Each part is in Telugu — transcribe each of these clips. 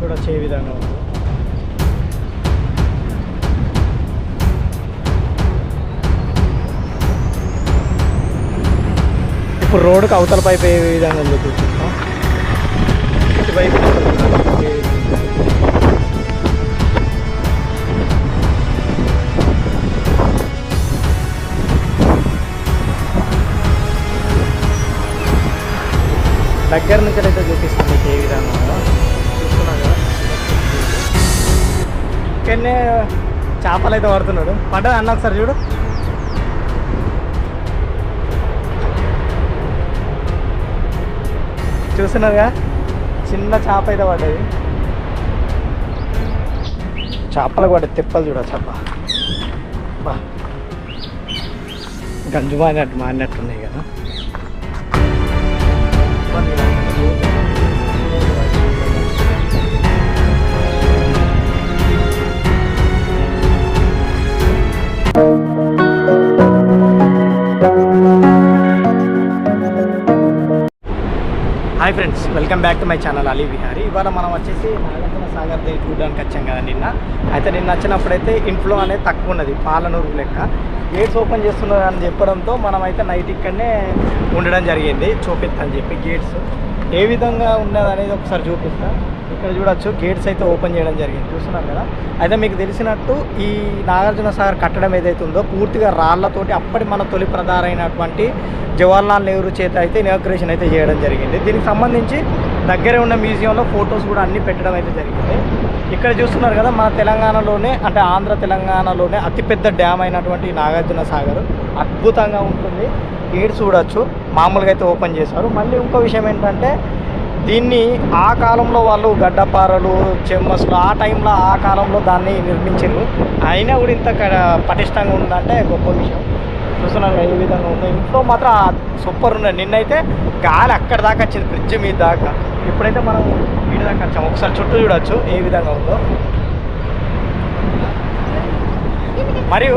కూడా చే విధంగా ఉంది. ఇప్పుడు రోడ్డుకు అవతల పైపు ఏ విధంగా ఉందో చూపిస్తాం. ఇటువైపు దగ్గర నుంచి అయితే చూపిస్తాం మీకు ఏ విధంగా ఇక్కడనే చేపలు అయితే పడుతున్నాడు పడ్డది అన్న ఒకసారి చూడు. చూస్తున్నారుగా చిన్న చేప అయితే పడ్డది. చేపలు పడ్డది. తిప్పలు చూడ చేప. బా. గంజు మారినట్టు మారినట్టున్నాయి కదా. Friends welcome back to my channel Ali Vihari. ఇవాళ మనం వచ్చేసి నాగార్జున సాగర్ దగ్గర చూడడానికి వచ్చాం కదా నిన్న. అయితే నిన్న వచ్చినప్పుడైతే ఇంట్లో అనేది తక్కువ ఉన్నది పాలనూరు లెక్క. గేట్స్ ఓపెన్ చేస్తున్నారు అని చెప్పడంతో మనం అయితే నైట్ ఇక్కడనే ఉండడం జరిగింది చూపిస్తాను చెప్పి గేట్స్ ఏ విధంగా ఉన్నది అనేది ఒకసారి చూపిస్తా. ఇక్కడ చూడొచ్చు గేట్స్ అయితే ఓపెన్ చేయడం జరిగింది. చూస్తున్నారు కదా? అయితే మీకు తెలిసినట్టు ఈ నాగార్జున సాగర్ కట్టడం ఏదైతే ఉందో పూర్తిగా రాళ్ళతోటి అప్పటి మన తొలి ప్రధానమైనటువంటి జవహర్లాల్ నెహ్రూ చేత అయితే ఇనాగ్రేషన్ అయితే చేయడం జరిగింది. దీనికి సంబంధించి దగ్గరే ఉన్న మ్యూజియంలో ఫొటోస్ కూడా అన్నీ పెట్టడం అయితే జరిగింది. ఇక్కడ చూస్తున్నారు కదా మన తెలంగాణలోనే అంటే ఆంధ్ర తెలంగాణలోనే అతిపెద్ద డ్యామ్ అయినటువంటి నాగార్జున సాగర్. అద్భుతంగా ఉంటుంది. గేట్స్ చూడొచ్చు. మామూలుగా అయితే ఓపెన్ చేశారు. మళ్ళీ ఇంకో విషయం ఏంటంటే దీన్ని ఆ కాలంలో వాళ్ళు గడ్డపారలు చెమ్మసులు ఆ టైంలో ఆ కాలంలో దాన్ని నిర్మించారు అయినా కూడా ఇంత పటిష్టంగా ఉందంటే గొప్ప విషయం. చూస్తున్నాను ఏ విధంగా ఉంది. ఇంట్లో మాత్రం సూపర్ ఉన్నాయి. నిన్నైతే గాలి అక్కడ దాకా వచ్చింది బ్రిడ్జ్ మీద దాకా. ఇప్పుడైతే మనం వీడి దాకా వచ్చాము. ఒకసారి చుట్టూ చూడొచ్చు ఏ విధంగా ఉందో. మరియు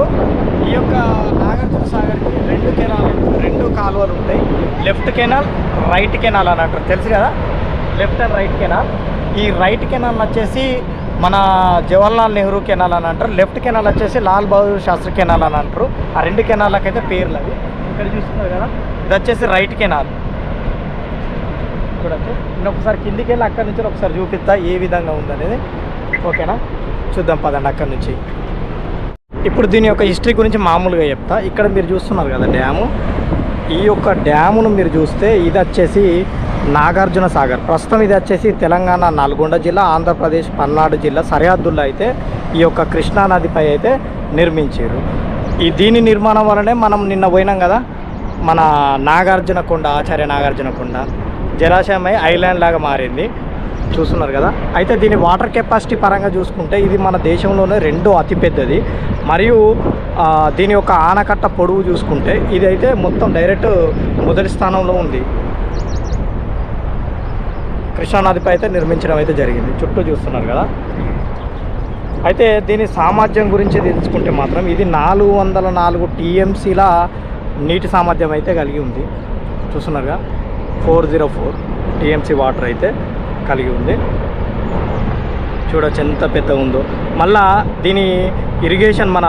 ఈ యొక్క నాగార్జున సాగర్కి రెండు కెనాల్ రెండు కాలువలు ఉంటాయి. లెఫ్ట్ కెనాల్ రైట్ కెనాల్ అని అంటారు తెలుసు కదా? Left and right canal. ఈ రైట్ కెనాల్ వచ్చేసి మన జవహర్లాల్ నెహ్రూ కెనాల్ అని అంటారు. లెఫ్ట్ కెనాల్ వచ్చేసి లాల్ బహదూర్ శాస్త్రి కెనాల్ అని అంటారు. ఆ రెండు కెనాళ్ళకైతే పేర్లు అవి. ఇక్కడ చూస్తున్నారు కదా? ఇది వచ్చేసి రైట్ కెనాల్. చూడచ్చు నేను ఒకసారి కిందికి వెళ్ళి అక్కడి నుంచి ఒకసారి చూపిస్తా ఏ విధంగా ఉందనేది. ఓకేనా? చూద్దాం పదండి అక్కడి నుంచి. ఇప్పుడు దీని యొక్క హిస్టరీ గురించి మామూలుగా చెప్తా. ఇక్కడ మీరు చూస్తున్నారు కదా డ్యాము. ఈ యొక్క డ్యామును మీరు చూస్తే ఇది వచ్చేసి నాగార్జున సాగర్. ప్రస్తుతం ఇది వచ్చేసి తెలంగాణ నల్గొండ జిల్లా ఆంధ్రప్రదేశ్ పల్నాడు జిల్లా సరిహద్దుల్లో అయితే ఈ యొక్క కృష్ణా నదిపై అయితే నిర్మించారు. ఈ దీని నిర్మాణం వలనే మనం నిన్న పోయినాం కదా మన నాగార్జున కొండ ఆచార్య నాగార్జున కొండ. జలాశయమై ఐలాండ్ లాగా మారింది. చూస్తున్నారు కదా. అయితే దీని వాటర్ కెపాసిటీ పరంగా చూసుకుంటే ఇది మన దేశంలోనే రెండో అతిపెద్దది. మరియు దీని యొక్క ఆనకట్ట పొడవు చూసుకుంటే ఇది అయితే మొత్తం డైరెక్ట్ మొదటి స్థానంలో ఉంది. కృష్ణానదిపై అయితే నిర్మించడం అయితే జరిగింది. చుట్టూ చూస్తున్నారు కదా. అయితే దీని సామర్థ్యం గురించి తెలుసుకుంటే మాత్రం ఇది నాలుగు వందల నాలుగు టీఎంసీల నీటి సామర్థ్యం అయితే కలిగి ఉంది. చూస్తున్నారుగా four zero four TMC water అయితే. కలిగి ఉంది. చూడొచ్చు ఎంత పెద్ద ఉందో. మళ్ళా దీని ఇరిగేషన్ మన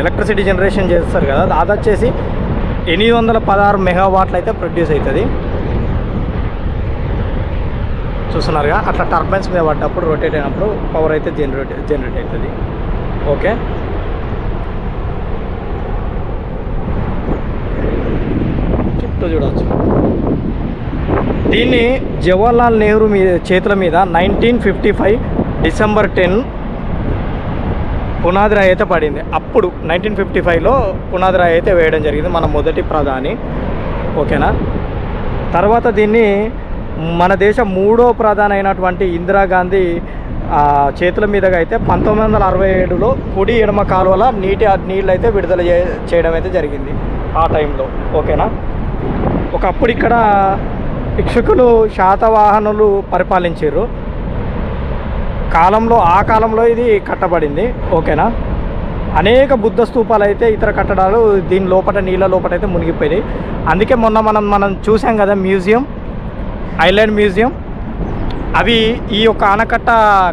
ఎలక్ట్రిసిటీ జనరేషన్ చేస్తారు కదా అది వచ్చేసి ఎనిమిది వందల పదహారు మెగావాట్లు అయితే ప్రొడ్యూస్ అవుతుంది. చూస్తున్నారుగా అట్లా టర్బైన్స్ మీద పడ్డప్పుడు రొటేట్ అయినప్పుడు పవర్ అయితే జనరేట్ జనరేట్ అవుతుంది. ఓకే చుట్టూ చూడవచ్చు దీన్ని జవహర్లాల్ నెహ్రూ మీద చేతుల మీద nineteen fifty five December ten పునాది రాయి అయితే పడింది. అప్పుడు నైన్టీన్ ఫిఫ్టీ ఫైవ్లో పునాది రాయి అయితే వేయడం జరిగింది మన మొదటి ప్రధాని. ఓకేనా? తర్వాత దీన్ని మన దేశ మూడో ప్రధాని అయినటువంటి ఇందిరాగాంధీ చేతుల మీదుగా అయితే పంతొమ్మిది వందల అరవై ఏడులో కుడి ఎడమ కాలువల నీటి నీళ్ళు అయితే విడుదల చే- చేయడం అయితే జరిగింది ఆ టైంలో. ఓకేనా? ఒకప్పుడు ఇక్కడ భిక్షుకులు శాతవాహనులు పరిపాలించారు. కాలంలో ఆ కాలంలో ఇది కట్టబడింది. ఓకేనా? అనేక బుద్ధ స్తూపాలు అయితే ఇతర కట్టడాలు దీని లోపల నీళ్ళ లోపల అయితే మునిగిపోయాయి అందుకే మొన్న మనం మనం చూసాం కదా మ్యూజియం ఐలాండ్ మ్యూజియం. అవి ఈ యొక్క ఆనకట్ట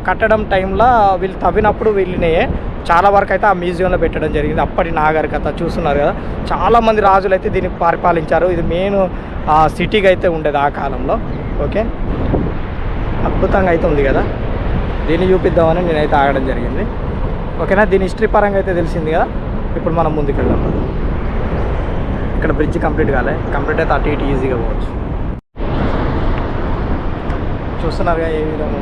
కట్టడం టైంలో వీళ్ళు తవ్వినప్పుడు వెళ్ళినాయే. చాలా వరకు అయితే ఆ మ్యూజియంలో పెట్టడం జరిగింది. అప్పటి నాగరికత చూస్తున్నారు కదా. చాలామంది రాజులు అయితే దీన్ని పరిపాలించారు. ఇది మెయిన్ సిటీగా అయితే ఉండేది ఆ కాలంలో. ఓకే? అద్భుతంగా అయితే ఉంది కదా. దీన్ని చూపిద్దామని నేనైతే ఆగడం జరిగింది. ఓకేనా? దీని హిస్టరీ పరంగా అయితే తెలిసింది కదా. ఇప్పుడు మనం ముందుకు వెళ్దాం ఇక్కడ బ్రిడ్జ్ కంప్లీట్ కాలే. కంప్లీట్ అయితే అటు ఇటు ఈజీగా పోవచ్చు. చూస్తున్నారుగా ఏ విధంగా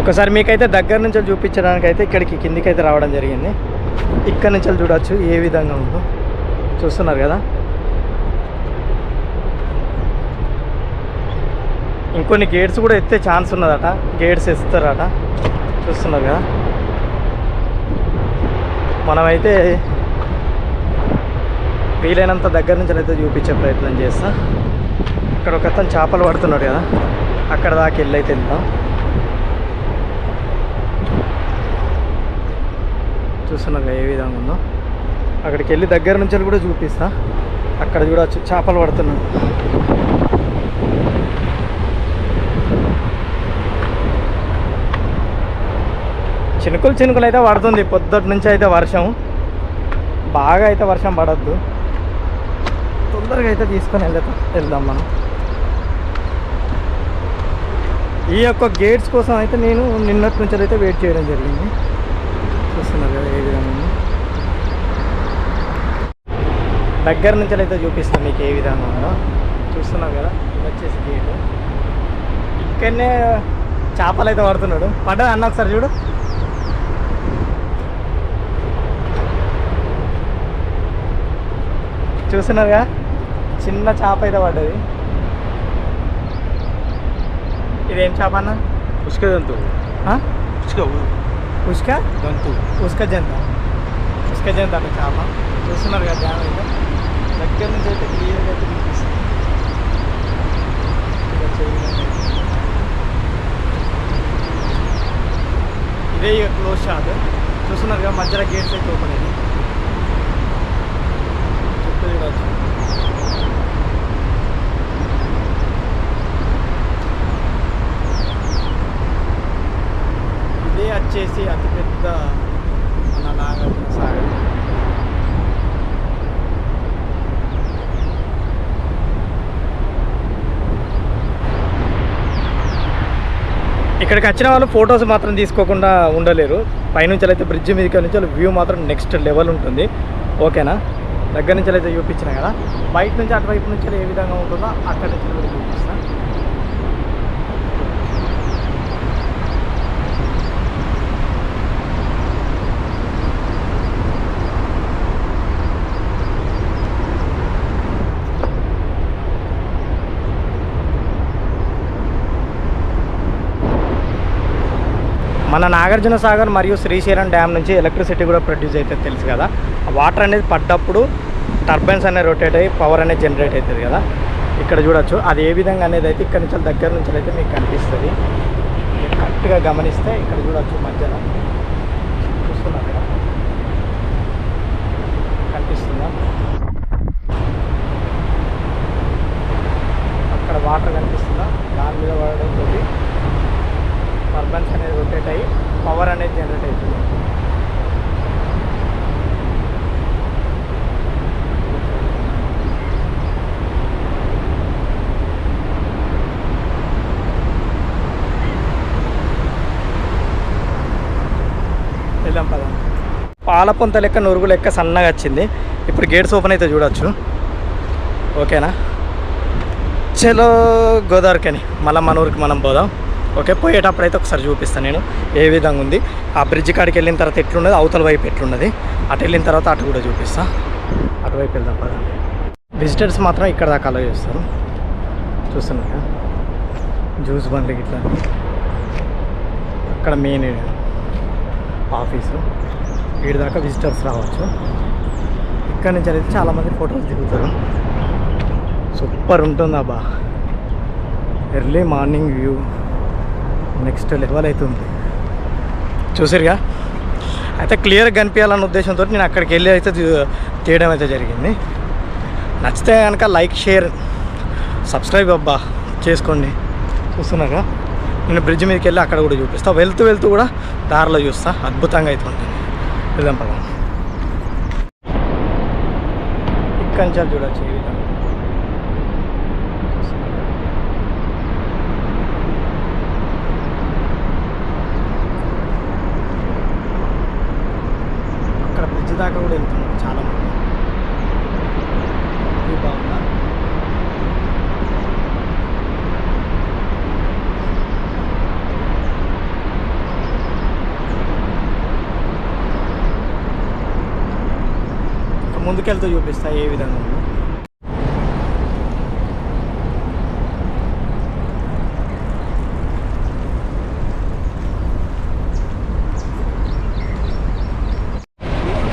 ఒకసారి మీకైతే దగ్గర నుంచి చూపించడానికి అయితే ఇక్కడికి కిందికి అయితే రావడం జరిగింది. ఇక్కడ నుంచి చూడొచ్చు ఏ విధంగా ఉందో. చూస్తున్నారు కదా? ఇంకొన్ని గేట్స్ కూడా ఎత్తే ఛాన్స్ ఉన్నదట. గేట్స్ ఎస్తారట చూస్తున్నారు కదా? మనమైతే వీలైనంత దగ్గర నుంచి అయితే చూపించే ప్రయత్నం చేస్తా. ఇక్కడ ఒక అతను చేపలు పడుతున్నాడు కదా. అక్కడ దాకా వెళ్ళి అయితే చూస్తున్నారు ఏ విధంగా ఉందో. అక్కడికి వెళ్ళి దగ్గర నుంచి కూడా చూపిస్తా. అక్కడ చూడవచ్చు చేపలు పడుతున్నాడు చినుకులు చినుకులు అయితే పడుతుంది. పొద్దుటి నుంచి అయితే వర్షం. బాగా అయితే వర్షం పడద్దు. తొందరగా అయితే తీసుకొని వెళ్తాం వెళ్దాం మనం. ఈ యొక్క గేట్స్ కోసం అయితే నేను నిన్నటి నుంచి అయితే వెయిట్ చేయడం జరిగింది. చూస్తున్నారు కదా ఏ విధంగా? దగ్గర నుంచి అయితే చూపిస్తాను మీకు ఏ విధంగా ఉందో. చూస్తున్నాం కదా వచ్చేసి గేట్. ఇక్కడనే చేపలు అయితే పడుతున్నాడు. పడ్డా అన్న ఒకసారి చూడు. చూస్తున్నారుగా చిన్న చేప అయితే పడ్డది. ఇదేం చేప అన్న? ఉసుక జంతు ఆ? ఉసుక ఉస్క జంతు. ఉస్క జంత అంటే చేప చూస్తున్నారు కదా డ్యామ్ అయితే. దగ్గర నుంచి అయితే క్లియర్గా అయితే ఇది ఇక క్లోజ్ షాట్ చూస్తున్నారు కదా మధ్యలో గేట్స్ అయితే ఓపెన్ అయ్యి చుట్టూ చూడవచ్చు ఇదే వచ్చేసి అతిపెద్ద మన నాగార్జున సాగర్ ఇక్కడికి వచ్చిన వాళ్ళు ఫొటోస్ మాత్రం తీసుకోకుండా ఉండలేరు. పైనుంచి అయితే బ్రిడ్జ్ మీదకి నుంచి వ్యూ మాత్రం నెక్స్ట్ లెవెల్ ఉంటుంది. ఓకేనా? దగ్గర నుంచి అయితే చూపించిన కదా. బయట నుంచి అటువైపు నుంచి ఏ విధంగా ఉంటుందో అక్కడి నుంచి చూపిస్తాను మన నాగార్జున సాగర్ మరియు శ్రీశైలం డ్యామ్ నుంచి ఎలక్ట్రిసిటీ కూడా ప్రొడ్యూస్ అవుతుంది తెలుసు కదా. ఆ వాటర్ అనేది పడ్డప్పుడు టర్బైన్స్ అనేది రొటేట్ అయ్యి పవర్ అనేది జనరేట్ అవుతుంది కదా. ఇక్కడ చూడొచ్చు. అది ఏ విధంగా అనేది అయితే ఇక్కడ నుంచి దగ్గర నుంచి అయితే మీకు కనిపిస్తుంది. కరెక్ట్గా గమనిస్తే ఇక్కడ చూడొచ్చు మధ్యలో. చూస్తున్నారు కదా? కనిపిస్తుందా? అక్కడ వాటర్ కనిపిస్తుందా? దాని మీద పడడంతో టర్బైన్స్ అనేది రొటేట్ అయ్యి పవర్ అనేది జనరేట్ అవుతుంది. వెళ్దాం పద. పాల పొంత లెక్క నురుగు లెక్క సన్నగా వచ్చింది. ఇప్పుడు గేట్స్ ఓపెన్ అయితే చూడొచ్చు. ఓకేనా చలో గోదావరికని మళ్ళీ మన ఊరికి మనం పోదాం. ఓకే పోయేటప్పుడు అయితే ఒకసారి చూపిస్తాను నేను ఏ విధంగా ఉంది. ఆ బ్రిడ్జ్ కాడికి వెళ్ళిన తర్వాత ఎట్లున్నది? అవతల వైపు ఎట్లున్నది? అటు వెళ్ళిన తర్వాత అటు కూడా చూపిస్తా. అటువైపు వెళ్దాం పదా. విజిటర్స్ మాత్రం ఇక్కడ దాకా అలా చేస్తారు. చూస్తున్నా జ్యూస్ బండ్లు ఇట్లా అక్కడ మెయిన్ ఆఫీసు వీడి దాకా విజిటర్స్ రావచ్చు. ఇక్కడ నుంచి అయితే చాలామంది ఫొటోస్ దిగుతారు. సూపర్ ఉంటుంది అబ్బా. Early morning view next level అవుతుంది. చూసారుగా? అయితే క్లియర్గా కనిపించాలన్న ఉద్దేశంతో నేను అక్కడికి వెళ్ళి అయితే తీయడం అయితే జరిగింది. నచ్చితే కనుక లైక్ షేర్ సబ్స్క్రైబ్ అబ్బా చేసుకోండి. చూస్తున్నారా నేను బ్రిడ్జ్ మీదకి వెళ్ళి అక్కడ కూడా చూపిస్తా. వెళ్తూ వెళ్తూ కూడా దారిలో చూస్తా. అద్భుతంగా అయితే ఉంటుంది వెళ్దాం పద. ఇక్కడి నుంచి చూడొచ్చు ఈ విధంగా చూస్తున్నారా? అక్కడ బ్రిడ్జ్ దాకా కూడా వెళ్తున్నారు చాలా మంది. బాగుందా? ముందుకెళ్తూ చూపిస్తా ఏ విధంగా ఉందో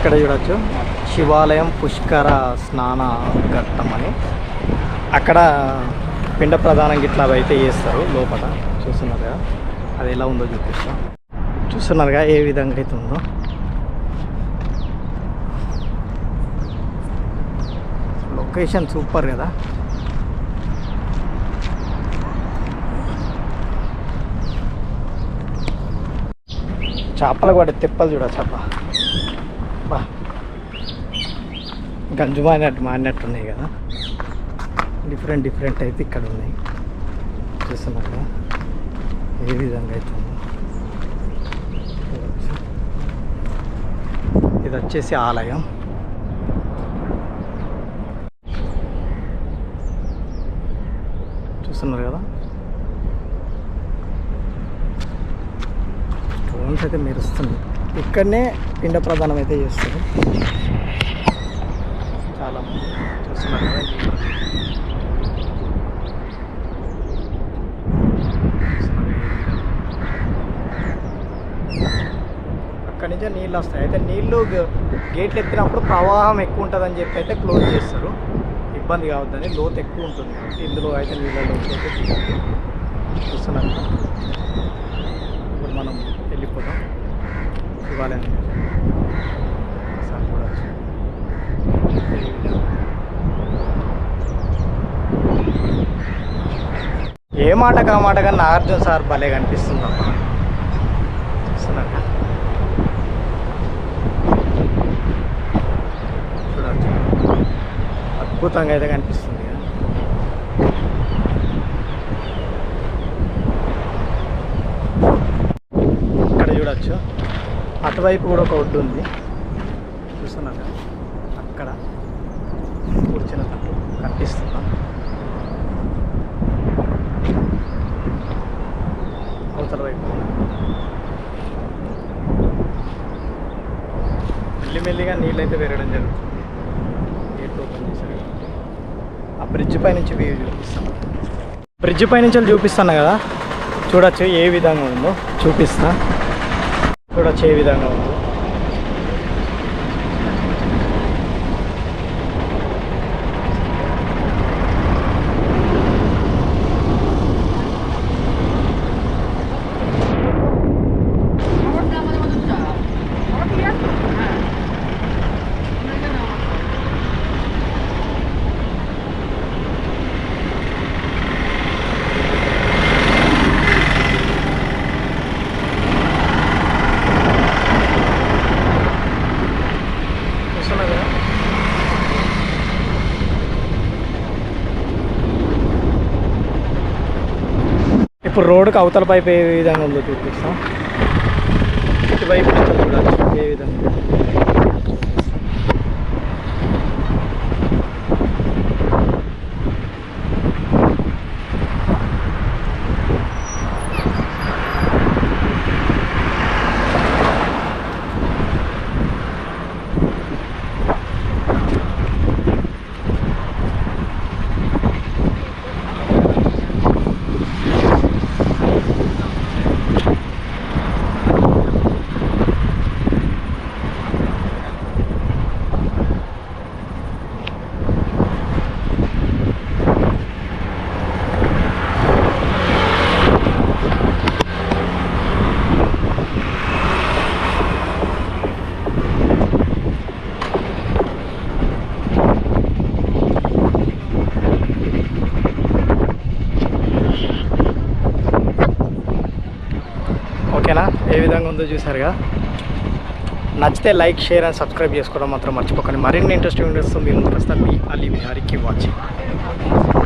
ఇక్కడ చూడొచ్చు? శివాలయం పుష్కర స్నాన ఘట్టం అని. అక్కడ పిండ ప్రధానం గిట్లా అవి అయితే చేస్తారు లోపల. చూస్తున్నారు కదా? అది ఎలా ఉందో చూపిస్తాం. చూస్తున్నారుగా ఏ విధంగా అయితే ఉందో? లొకేషన్ సూపర్ కదా? చేపలు పడే తిప్పలు చూడ చేప. బా గంజు మారినట్టు మారినట్టు ఉన్నాయి కదా. డిఫరెంట్ డిఫరెంట్ అయితే ఇక్కడ ఉన్నాయి. చూస్తున్నారు కదా. ఏ విధంగా అయితే ఇది వచ్చేసి ఆలయం. చూస్తున్నారు కదా. స్టోన్స్ అయితే మెరుస్తుంది ఇక్కడనే పిండ ప్రదానం అయితే చేస్తారు చాలా చూస్తున్నారు కదా అక్కడి నుంచే నీళ్ళు వస్తాయి. అయితే నీళ్ళు గేట్లు ఎత్తినప్పుడు ప్రవాహం ఎక్కువ ఉంటుందని చెప్పి అయితే క్లోజ్ చేస్తారు. ఇబ్బంది కావద్దని లోతు ఎక్కువ ఉంటుంది ఇందులో అయితే నీళ్ళలో అయితే దిగద్దు. చూస్తున్నారు కదా? ఇప్పుడు మనం వెళ్ళిపోతాం ఇవ్వాలని. ఏ మాట కా మాట కానీ నాగార్జున సార్ భలే కనిపిస్తుంది అమ్మ చూస్తున్నారు అద్భుతంగా అయితే కనిపిస్తుంది ఇక్కడ చూడొచ్చు. అటువైపు కూడా ఒక ఒడ్డు ఉంది. చూస్తున్నారు కదా? అక్కడ కూర్చున్నట్టు తట్టు అవతల వైపు. మెల్లిమెల్లిగా నీళ్ళు అయితే పెరగడం జరుగుతుంది. గేట్ ఓపెన్ చేశారు ఆ బ్రిడ్జ్ పై నుంచి వ్యూ చూపిస్తాను. బ్రిడ్జ్ పై నుంచి చూపిస్తాను కదా? చూడొచ్చు ఏ విధంగా ఉందో. చూపిస్తాను కూడా ఏ విధంగా ఉంది చూస్తున్నారు కదా ఇప్పుడు రోడ్డుకి అవతల పైపు ఏ విధంగా ఉందో చూపిస్తాం. ఇటువైపు నుంచి ఏ విధంగా ఉందో చూసారుగా నచ్చితే లైక్ షేర్ అండ్ సబ్స్క్రైబ్ చేసుకోవడం మాత్రం మర్చిపోకండి. మరిన్ని ఇంట్రెస్టింగ్ వీడియోస్ మీ ముందుకు వస్తాను మీ అలీ విహారీకి వాచింగ్.